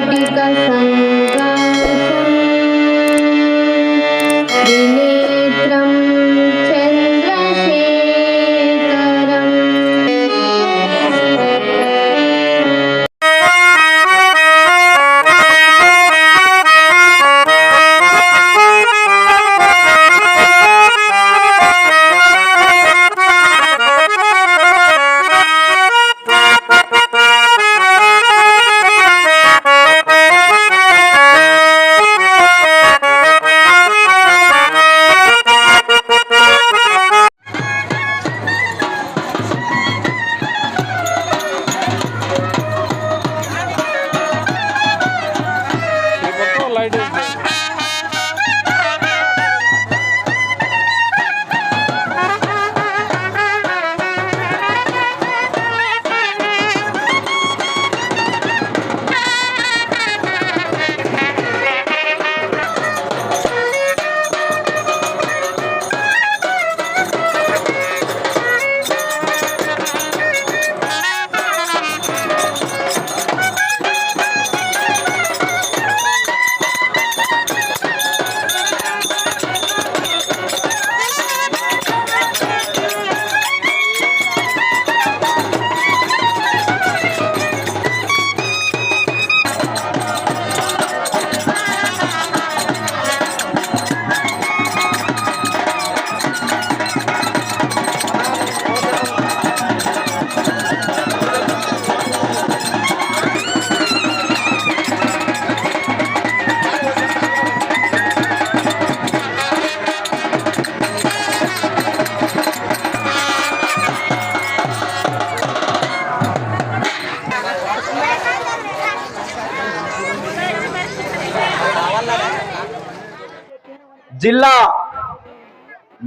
वाटिका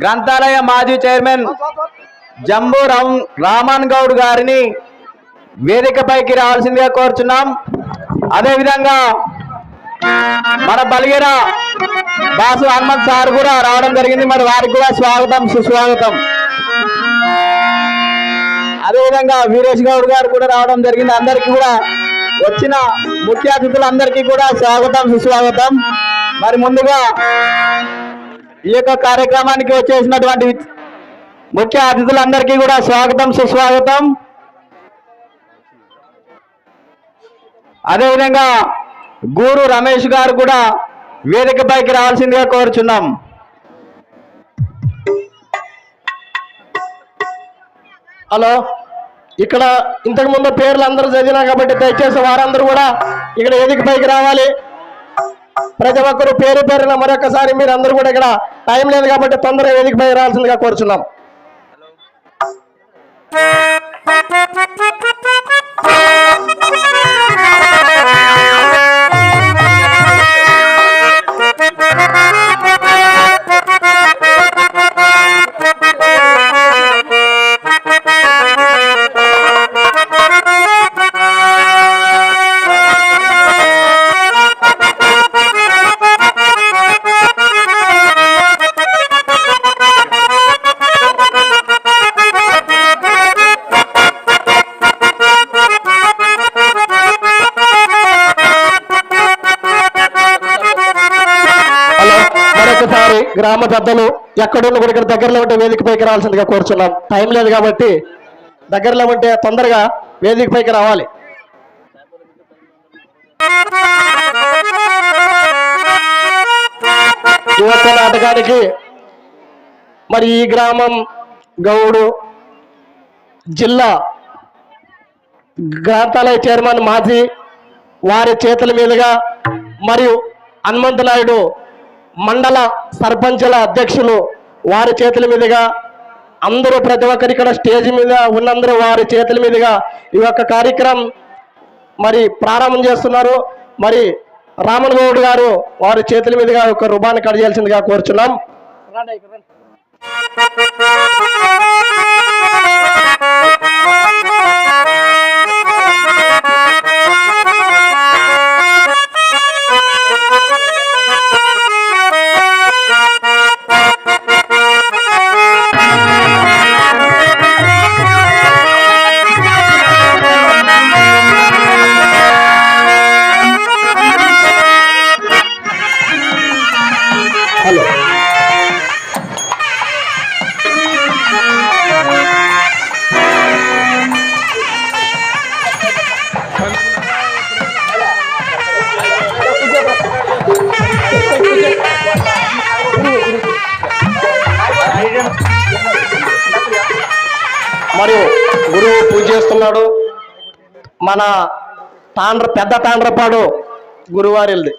గ్రంథాలయ మాజీ చైర్మన్ జంబూ రామ్ రామన్ గౌడ్ గారిని వేదికపైకి రావాల్సిందిగా కోరుచున్నాం. అదేవిధంగా మన బలిగిర బాసు హనుమంత్ సార్ కూడా రావడం జరిగింది. మరి వారికి కూడా స్వాగతం సుస్వాగతం. అదేవిధంగా వీరేష్ గౌడ్ గారు కూడా రావడం జరిగింది. అందరికీ కూడా వచ్చిన ముఖ్య అతిథులందరికీ కూడా స్వాగతం సుస్వాగతం. మరి ముందుగా ఈ యొక్క కార్యక్రమానికి వచ్చేసినటువంటి ముఖ్య అతిథులందరికీ కూడా స్వాగతం సుస్వాగతం. అదేవిధంగా గూరు రమేష్ గారు కూడా వేదికపైకి రావాల్సిందిగా కోరుచున్నాం. హలో ఇక్కడ ఇంతకు ముందు పేర్లు అందరూ చదివినా కాబట్టి దయచేసి వారందరూ కూడా ఇక్కడ వేదికపైకి రావాలి. ప్రతి ఒక్కరు పేరు పేరున మరొకసారి మీరు అందరూ కూడా ఇక్కడ టైం లేదు కాబట్టి తొందరగా వేదిక రావాల్సిందిగా కోరుచున్నాం. గ్రామ పెద్దలు ఎక్కడున్న కూడా ఇక్కడ దగ్గరలో ఉంటే వేదిక పైకి రావాల్సిందిగా కోరుచున్నాం. టైం లేదు కాబట్టి దగ్గరలో ఉంటే తొందరగా వేదిక పైకి రావాలి. యువత నాటకానికి మరి ఈ గ్రామం గౌడు జిల్లా గ్రంథాలయ చైర్మన్ మాజీ వారి చేతుల మీదుగా మరియు హనుమంతు నాయుడు మండల సర్పంచుల అధ్యక్షులు వారి చేతుల మీదుగా అందరూ ప్రతి ఒక్కరి ఇక్కడ స్టేజ్ మీద ఉన్నందరూ వారి చేతుల మీదుగా ఈ యొక్క కార్యక్రమం మరి ప్రారంభం చేస్తున్నారు. మరి రామన్ గౌడ్ గారు వారి చేతుల మీదుగా ఒక రుబాన్ని కట్ చేయాల్సిందిగా కోరుచున్నాం చేస్తున్నాడు. మన తాండ్ర పెద్ద తాండ్రపాడు గురువారిది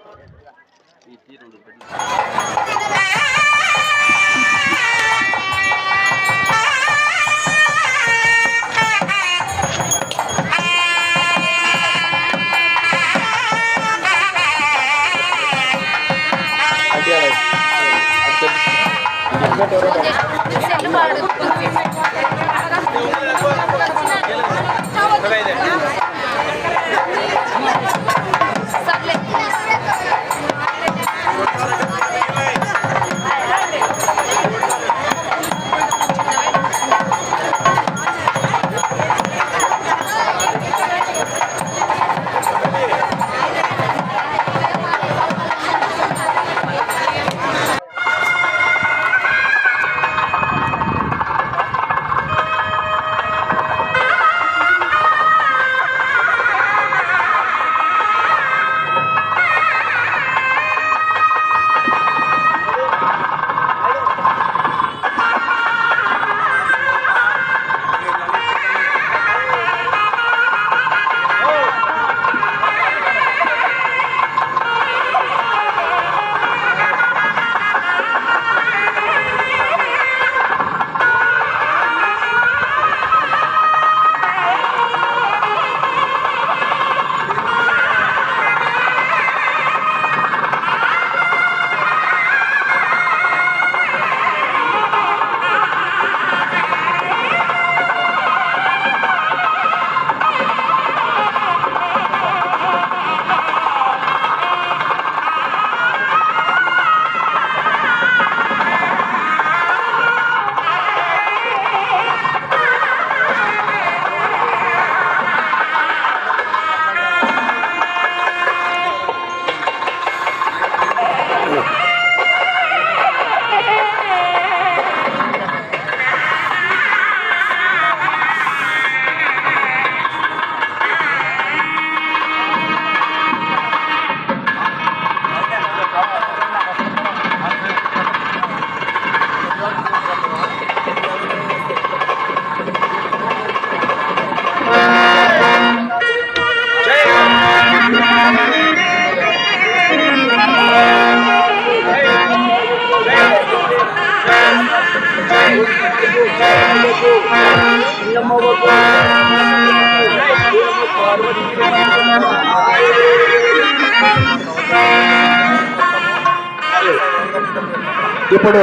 ఇప్పుడు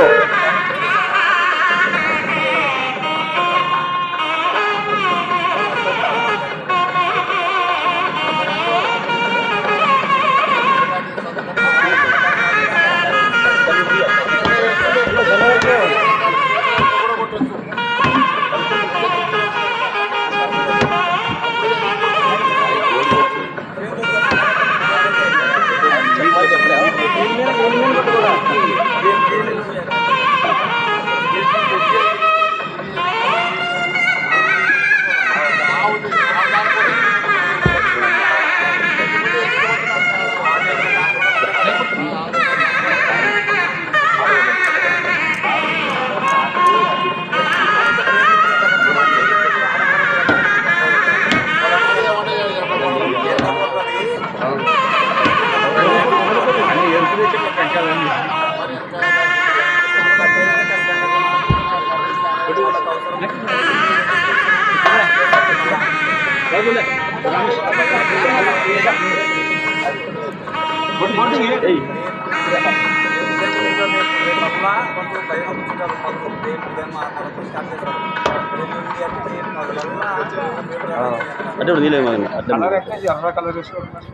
అంటే వదిలేము కలర్ ఎట్లా ఎర్ర కలర్ వేసుకుంటున్నారు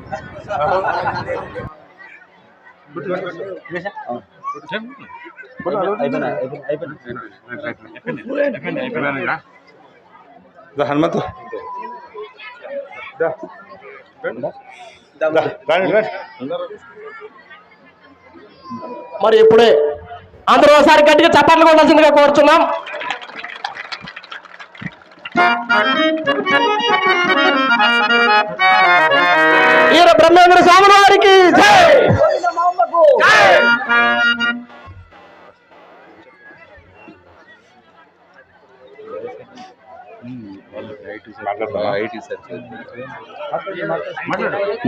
హనుమంతు. మరి ఇప్పుడే అందరూ ఒకసారి గట్టిగా చప్పట్లు కొట్టాల్సిందిగా కోరుచున్నాం. ఈయన బ్రహ్మేంద్ర స్వామి వారికి జై! జై!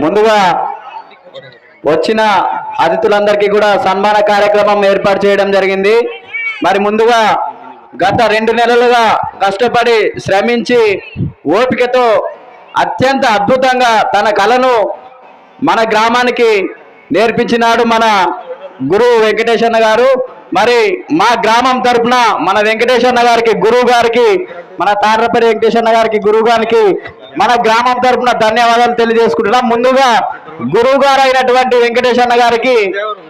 ముందుగా వచ్చిన అతిథులందరికీ కూడా సన్మాన కార్యక్రమం ఏర్పాటు చేయడం జరిగింది. మరి ముందుగా గత రెండు నెలలుగా కష్టపడి శ్రమించి ఓపికతో అత్యంత అద్భుతంగా తన కళను మన గ్రామానికి నేర్పించినాడు మన గురువు వెంకటేశన్న గారు. మరి మా గ్రామం తరపున మన వెంకటేశన్న గారికి గురువు గారికి మన తాడ్రపల్లి వెంకటేశన్న గారికి గురువు గారికి మన గ్రామం తరపున ధన్యవాదాలు తెలియజేసుకుంటున్నాం. ముందుగా గురువు గారు అయినటువంటి వెంకటేశన్న గారికి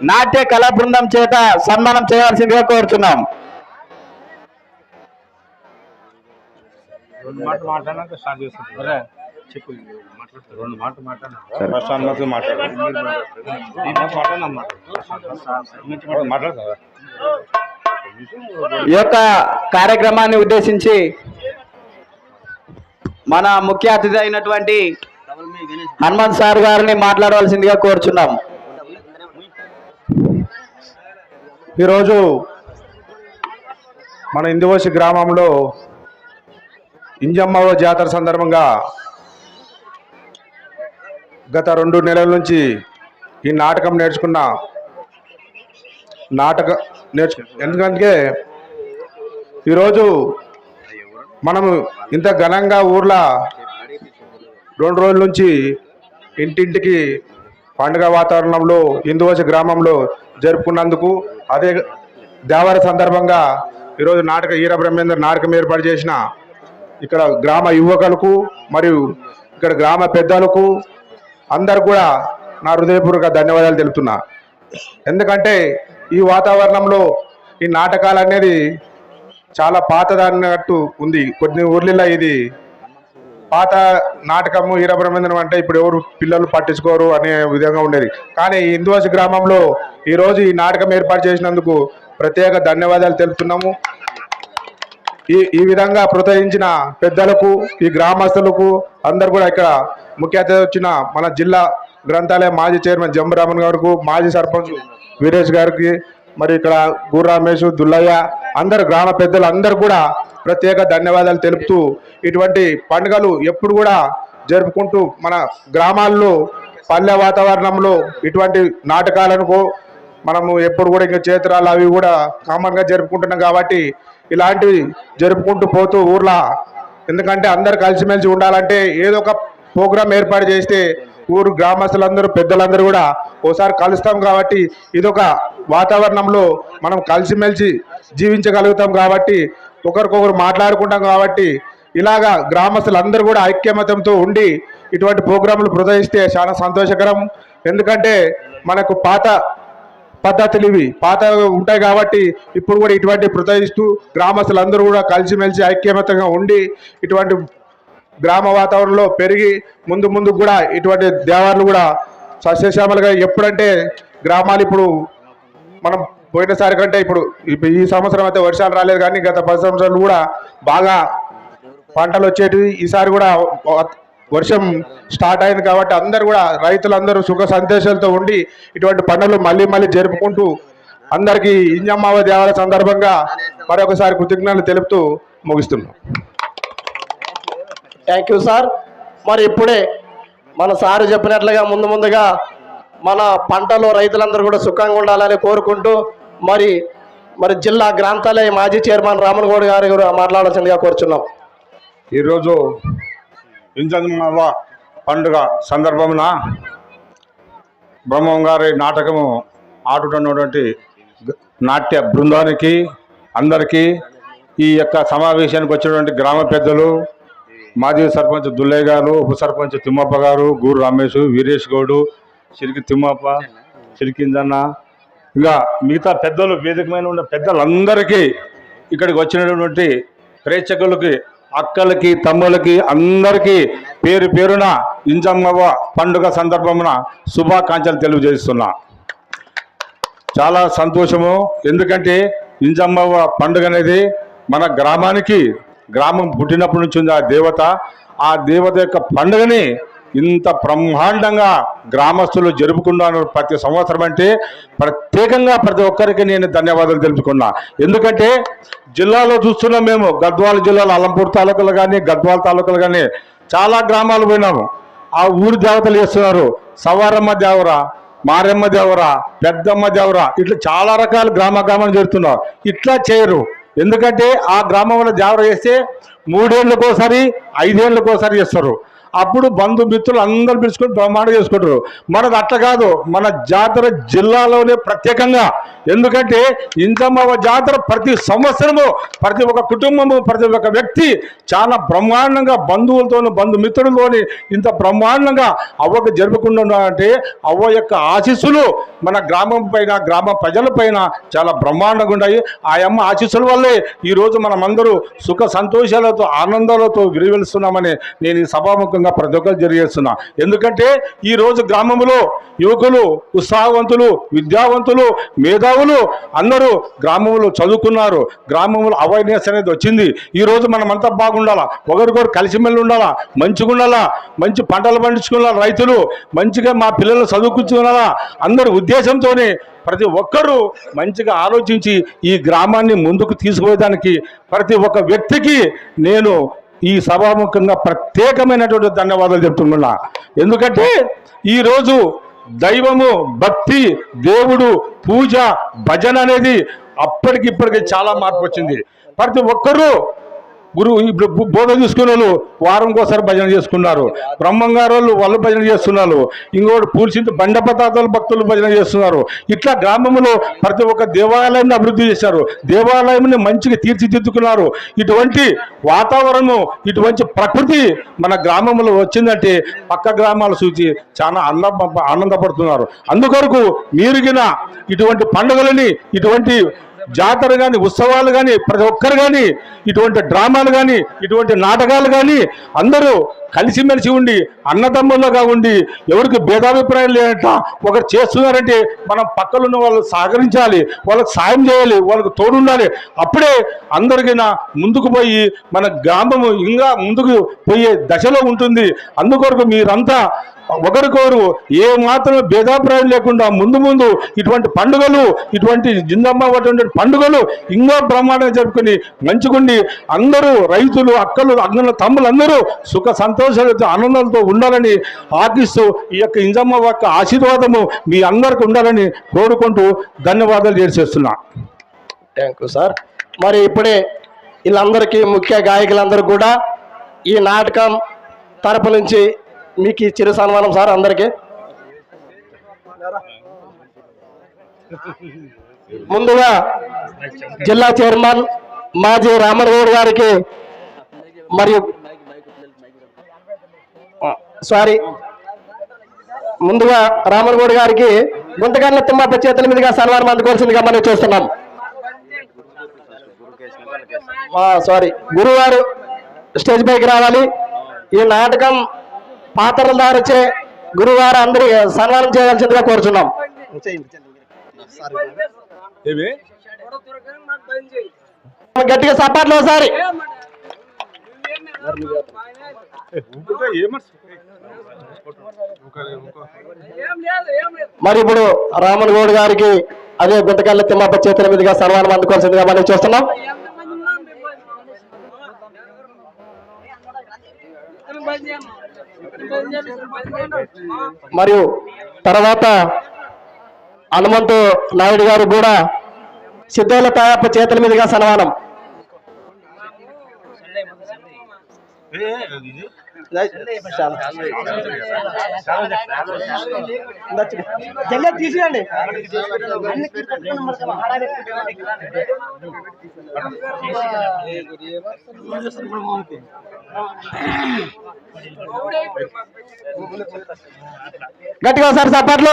నాట్య కళా బృందం చేత సన్మానం చేయాల్సిందిగా కోరుతున్నాం రెండు మాటలు ఈ యొక్క కార్యక్రమాన్ని ఉద్దేశించి మన ముఖ్య అతిథి అయినటువంటి హనుమంత్ సార్ గారిని మాట్లాడవలసిందిగా కోరుచున్నాం. ఈరోజు మన ఇందువోసి గ్రామంలో ఇంజమ్మవ జాతర సందర్భంగా గత రెండు నెలల నుంచి ఈ నాటకం నేర్చుకున్న నాటక నేర్చు ఎందుకంటే ఈరోజు మనము ఇంత ఘనంగా ఊర్లో రెండు రోజుల నుంచి ఇంటింటికి పండుగ వాతావరణంలో హిందువశ గ్రామంలో జరుపుకున్నందుకు అదే దేవర సందర్భంగా ఈరోజు నాటక ఈర బ్రహ్మేంద్ర నాటకం ఏర్పాటు చేసిన ఇక్కడ గ్రామ యువకులకు మరియు ఇక్కడ గ్రామ పెద్దలకు అందరు కూడా నా హృదయపూర్వక ధన్యవాదాలు తెలుపుతున్నా. ఎందుకంటే ఈ వాతావరణంలో ఈ నాటకాలు అనేది చాలా పాతదన్నట్టు ఉంది. కొన్ని ఊర్లలో ఇది పాత నాటకము ఈరబ్రహ్మేంద్రం అంటే ఇప్పుడు ఎవరు పిల్లలు పట్టించుకోరు అనే విధంగా ఉండేది. కానీ ఈ గ్రామంలో ఈరోజు ఈ నాటకం ఏర్పాటు చేసినందుకు ప్రత్యేక ధన్యవాదాలు తెలుపుతున్నాము. ఈ ఈ విధంగా ప్రోత్సహించిన పెద్దలకు ఈ గ్రామస్తులకు అందరు కూడా ఇక్కడ ముఖ్య అతిథి వచ్చిన మన జిల్లా గ్రంథాలయ మాజీ చైర్మన్ జంబరామన్ గారికి మాజీ సర్పంచ్ వీరేష్ గారికి మరి ఇక్కడ గుర్ర దుల్లయ్య అందరు గ్రామ పెద్దలు అందరు కూడా ప్రత్యేక ధన్యవాదాలు తెలుపుతూ ఇటువంటి పండుగలు ఎప్పుడు కూడా జరుపుకుంటూ మన గ్రామాల్లో పల్లె వాతావరణంలో ఇటువంటి నాటకాలను మనము ఎప్పుడు కూడా ఇంకా చేతురాలు అవి కూడా కామన్గా జరుపుకుంటున్నాం కాబట్టి ఇలాంటివి జరుపుకుంటూ పోతూ ఊర్లో ఎందుకంటే అందరు కలిసిమెలిసి ఉండాలంటే ఏదో ఒక ప్రోగ్రాం ఏర్పాటు చేస్తే ఊరు గ్రామస్తులందరూ పెద్దలందరూ కూడా ఓసారి కలుస్తాం కాబట్టి ఇదొక వాతావరణంలో మనం కలిసిమెలిసి జీవించగలుగుతాం కాబట్టి ఒకరికొకరు మాట్లాడుకుంటాం కాబట్టి ఇలాగా గ్రామస్తులందరూ కూడా ఐక్యమత్యంతో ఉండి ఇటువంటి ప్రోగ్రాంలు ప్రోత్సహిస్తే చాలా సంతోషకరం. ఎందుకంటే మనకు పాత పద్ధతులు ఇవి పాత ఉంటాయి కాబట్టి ఇప్పుడు కూడా ఇటువంటి ప్రోత్సహిస్తూ గ్రామస్తులందరూ కూడా కలిసిమెలిసి ఐక్యమతంగా ఉండి ఇటువంటి గ్రామ వాతావరణంలో పెరిగి ముందు ముందు కూడా ఇటువంటి దేవాలయాలు కూడా సస్యశ్యామలుగా ఎప్పుడంటే గ్రామాలు ఇప్పుడు మనం పోయినసారి కంటే ఇప్పుడు ఇప్పుడు ఈ సంవత్సరం అయితే వర్షాలు రాలేదు కానీ గత పది సంవత్సరాలు కూడా బాగా పంటలు వచ్చేటివి. ఈసారి కూడా వర్షం స్టార్ట్ అయింది కాబట్టి అందరు కూడా రైతులందరూ సుఖ సంతోషాలతో ఉండి ఇటువంటి పంటలు మళ్ళీ మళ్ళీ జరుపుకుంటూ అందరికీ ఇంజమ్మావ దేవాల సందర్భంగా మరొకసారి కృతజ్ఞతలు తెలుపుతూ ముగిస్తున్నాం. థ్యాంక్ యూ సార్ మరి ఇప్పుడే మన సారు చెప్పినట్లుగా ముందు ముందుగా మన పంటలో రైతులందరూ కూడా సుఖంగా ఉండాలని కోరుకుంటూ మరి మరి జిల్లా గ్రంథాలయ మాజీ చైర్మన్ రామన్ గౌడ్ గారి కూడా మాట్లాడాల్సిందిగా కోరుచున్నాం. ఈరోజు ఇంజన్మావ పండుగ సందర్భమున బ్రహ్మం గారి నాటకము ఆడుతున్నటువంటి నాట్య బృందానికి అందరికీ ఈ యొక్క సమావేశానికి వచ్చినటువంటి గ్రామ పెద్దలు మాజీ సర్పంచ్ దుల్లయ్య గారు ఉప సర్పంచ్ తిమ్మప్ప గారు గూరు రమేష్ వీరేష్ గౌడు చిరికి తిమ్మప్ప చిరికిందన్న ఇంకా మిగతా పెద్దలు వేదికమైన ఉన్న పెద్దలందరికీ ఇక్కడికి వచ్చినటువంటి ప్రేక్షకులకి అక్కలకి తమ్ములకి అందరికీ పేరు పేరున ఇంజమ్మవ పండుగ సందర్భమున శుభాకాంక్షలు తెలియజేస్తున్నా. చాలా సంతోషము. ఎందుకంటే ఇంజమ్మవ్వ పండుగ అనేది మన గ్రామానికి గ్రామం పుట్టినప్పటి నుంచి ఉంది ఆ దేవత. ఆ దేవత యొక్క పండుగని ఇంత బ్రహ్మాండంగా గ్రామస్తులు జరుపుకున్నాను ప్రతి సంవత్సరం అంటే ప్రత్యేకంగా ప్రతి ఒక్కరికి నేను ధన్యవాదాలు తెలుపుకున్నా. ఎందుకంటే జిల్లాలో చూస్తున్నాం మేము గద్వాల జిల్లాలో అలంపూర్ తాలూకాలు కానీ గద్వాల తాలూకాలు కానీ చాలా గ్రామాలు పోయినాము. ఆ ఊరి దేవతలు చేస్తున్నారు. సవారమ్మ దేవర మారెమ్మ దేవర పెద్దమ్మ దేవర ఇట్లా చాలా రకాల గ్రామ గ్రామాలు జరుగుతున్నారు ఇట్లా చేయరు. ఎందుకంటే ఆ గ్రామంలో దేవర చేస్తే మూడేళ్ళకోసారి ఐదేళ్ళకోసారి చేస్తారు. అప్పుడు బంధుమిత్రులు అందరూ పిలుచుకొని బ్రహ్మాండం చేసుకుంటారు. మనది అట్లా కాదు. మన జాతర జిల్లాలోనే ప్రత్యేకంగా. ఎందుకంటే ఇంతమ్మ జాతర ప్రతి సంవత్సరము ప్రతి ఒక్క కుటుంబము ప్రతి ఒక్క వ్యక్తి చాలా బ్రహ్మాండంగా బంధువులతోని బంధుమిత్రులతోని ఇంత బ్రహ్మాండంగా అవ్వకు జరుపుకుంటున్నా అంటే అవ్వ యొక్క ఆశీస్సులు మన గ్రామం పైన గ్రామ ప్రజల పైన చాలా బ్రహ్మాండంగా ఉన్నాయి ఆ అమ్మ ఆశీస్సుల వల్లే ఈరోజు మనమందరూ సుఖ సంతోషాలతో ఆనందాలతో విలువెలుస్తున్నామని నేను ఈ సభాముఖంగా ప్రతి ఒక్కరు తెలియజేస్తున్నా ఎందుకంటే ఈరోజు గ్రామంలో యువకులు ఉత్సాహవంతులు విద్యావంతులు మేధావులు అందరూ గ్రామంలో చదువుకున్నారు. గ్రామంలో అవేర్నెస్ అనేది వచ్చింది. ఈరోజు మనమంతా బాగుండాలా? ఒకరికొకరు కలిసిమెల్లి ఉండాలా? మంచిగా ఉండాలా? మంచి పంటలు పండించుకున్న రైతులు మంచిగా మా పిల్లలు చదువుకుంటున్నారా? అందరి ఉద్దేశంతోనే ప్రతి ఒక్కరూ మంచిగా ఆలోచించి ఈ గ్రామాన్ని ముందుకు తీసుకుపోయేదానికి ప్రతి ఒక్క వ్యక్తికి నేను ఈ సభాముఖంగా ప్రత్యేకమైనటువంటి ధన్యవాదాలు చెప్తున్నా. ఎందుకంటే ఈరోజు దైవము భక్తి దేవుడు పూజ భజన అనేది అప్పటికిప్పటికి చాలా మార్పు వచ్చింది. ప్రతి ఒక్కరూ గురువు ఇప్పుడు బోధ తీసుకునే వాళ్ళు వారంకోసారి భజన చేసుకున్నారు. బ్రహ్మంగారు వాళ్ళు వాళ్ళు భజన చేస్తున్నారు. ఇంకోటి పూల్చింత బండపతాతల భక్తులు భజన చేస్తున్నారు. ఇట్లా గ్రామంలో ప్రతి ఒక్క దేవాలయాన్ని అభివృద్ధి చేశారు. దేవాలయంని మంచిగా తీర్చిదిద్దుకున్నారు. ఇటువంటి వాతావరణం ఇటువంటి ప్రకృతి మన గ్రామంలో వచ్చిందంటే పక్క గ్రామాలు చూసి చాలా అన్న ఆనందపడుతున్నారు. అందుకొరకు మీరుగిన ఇటువంటి పండుగలని ఇటువంటి జాతర కానీ ఉత్సవాలు కానీ ప్రతి ఒక్కరు కానీ ఇటువంటి డ్రామాలు కానీ ఇటువంటి నాటకాలు కానీ అందరూ కలిసిమెలిసి ఉండి అన్నదమ్ములుగా ఉండి ఎవరికి భేదాభిప్రాయం లేనట ఒకరు చేస్తున్నారంటే మనం పక్కలున్న వాళ్ళు సహకరించాలి వాళ్ళకి సాయం చేయాలి వాళ్ళకి తోడుండాలి. అప్పుడే అందరికైనా ముందుకు పోయి మన గ్రామము ఇంకా ముందుకు పోయే దశలో ఉంటుంది. అందుకొరకు మీరంతా ఒకరికొకరు ఏ మాత్రం భేదాభిప్రాయం లేకుండా ముందు ముందు ఇటువంటి పండుగలు ఇటువంటి జిందమ్మ అటువంటి పండుగలు ఇంకా బ్రహ్మాండంగా జరుపుకుని మంచిగుండి అందరూ రైతులు అక్కలు అన్నలు తమ్ములందరూ సుఖ సంతోషాలతో ఆనందంతో ఉండాలని ఆశిస్తూ ఈ యొక్క ఇంజమ్మ యొక్క ఆశీర్వాదము మీ అందరికి ఉండాలని కోరుకుంటూ ధన్యవాదాలు చేసేస్తున్నా థ్యాంక్ యూ సార్ మరి ఇప్పుడే వీళ్ళందరికీ ముఖ్య గాయకులందరూ కూడా ఈ నాటకం తరపు నుంచి మీకు ఈ చిరు సన్మానం సార్ అందరికీ. ముందుగా జిల్లా చైర్మన్ మాజీ రామరగౌడ్ గారికి మరియు సారీ. ముందుగా రామరగౌడ్ గారికి గుంతగండ్ల తిమ్మప్ప చేతుల మీదుగా సన్మానం అందుకోవాల్సిందిగా మనం చూస్తున్నాం. సారీ. గురువారు స్టేజ్ పైకి రావాలి. ఈ నాటకం పాత్రల దారిచే గురువారు అందరి సన్మానం చేయాల్సిందిగా కోరుచున్నాం. గట్టిగా సపాట్లు ఒకసారి. మరి ఇప్పుడు రామన్ గౌడ్ గారికి అదే గుంటకల్ల తిమ్మప్ప చేతుల మీదుగా సన్మానం అందుకోవాల్సిందిగా మనం చూస్తున్నాం. మరియు తర్వాత హనుమంతు నాయుడు గారు కూడా సిద్ధోల తాయప్ప చేతుల మీదుగా సన్మానం. తీసేయండి గట్టిగా ఒకసారి సపాట్లు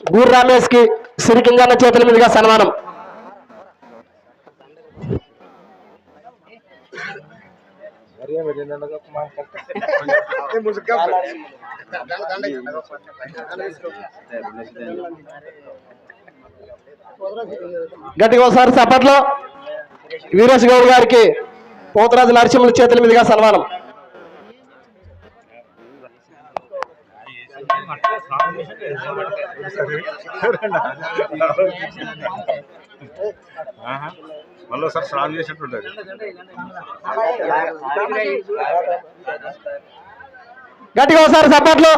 గూర్ రమేష్కి సిరికింగన్న చేతుల మీదుగా సన్మానం. గట్టిగా ఒకసారి చప్పట్లో వీరేష్ గౌడ్ గారికి పోతరాజు నరసింహుల చేతుల మీదుగా సన్మానం. మళ్ళీ ఒకసారి స్నానం చేసినట్టు ఉంటుంది గట్టిగా ఒకసారి సపోర్ట్లో.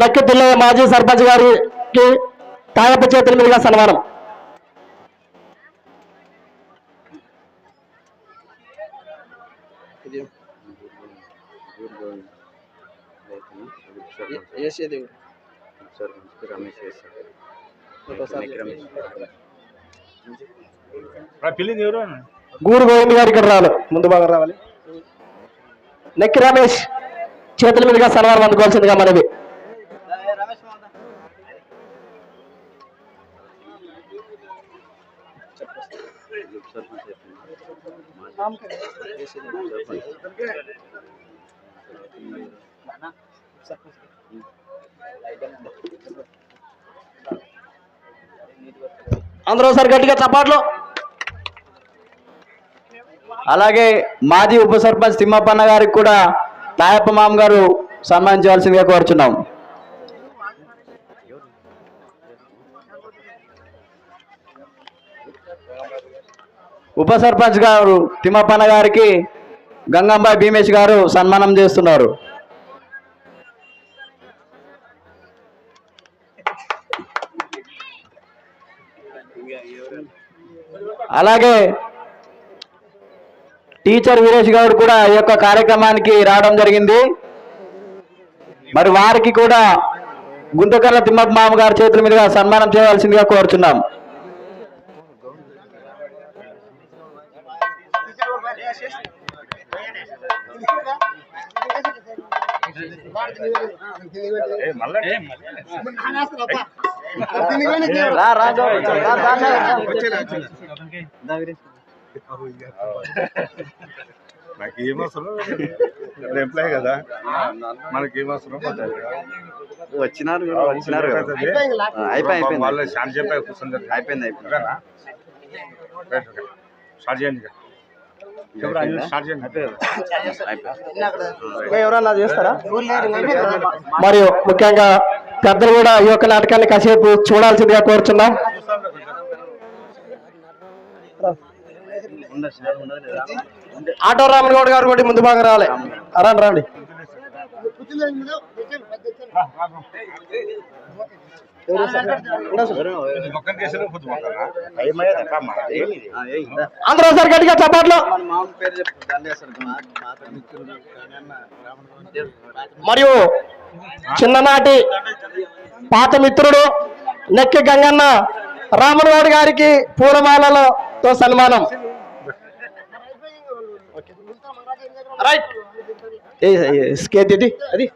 నక్కి పిల్లయ్య మాజీ సర్పంచ్ గారికి తాయప్ప చేతుల మీదుగా సన్మానం. పిల్లింది ఎవరు గూరు గోవింద్ గారు ఇక్కడ రావాలి ముందు భాగం రావాలి. నెక్కి రమేష్. చేతుల మీదుగా సన్మానం అందుకోవాల్సిందిగా మనవి. అందరూ ఒకసారి గట్టిగా చప్పట్లు అలాగే మాజీ ఉప సర్పంచ్ తిమ్మప్పన్న గారికి కూడా తాయప్ప మామ గారు సన్మానించవలసిందిగా కోరుచున్నాం. ఉప సర్పంచ్ గారు తిమ్మప్పన్న గారికి గంగంబాయి భీమేష్ గారు సన్మానం చేస్తున్నారు. అలాగే టీచర్ వీరేష్ గౌడ్ కూడా ఈ యొక్క కార్యక్రమానికి రావడం జరిగింది. మరి వారికి కూడా గుంతకర్ల తిమ్మప్ప మామ గారి చేతుల మీదుగా సన్మానం చేయవలసిందిగా కోరుచున్నాం. నాకు ఏం అవసరం ఎంప్లాయ్ కదా మనకి ఏం అవసరం వచ్చినారు వచ్చినారు అయిపోయింది వాళ్ళు షార్ట్ చెప్పి కూర్చుంటారు అయిపోయింది అయిపోయింది ఓకేనా రైట్ ఓకే స్టార్ట్ చేయండి ఇక. ఎవరు అది స్టార్ట్ చేయండి ఇంకా ఎవరన్నా చేస్తారా? మరియు ముఖ్యంగా పెద్దలు కూడా ఈ యొక్క నాటకాన్ని కాసేపు చూడాల్సిందిగా కోరుచున్నాం. ఆటో రామన్ గౌడ్ గారు కూడా ముందు భాగం రావాలి. రండి రండి. అందరూ ఒకసారి గట్టిగా చప్పట్లు మరియు చిన్ననాటి పాత మిత్రుడు నెక్కి గంగన్న రామనగౌడ్ గారికి పూలమాలలతో సన్మానం రైట్ స్కేట్ ఇది అది.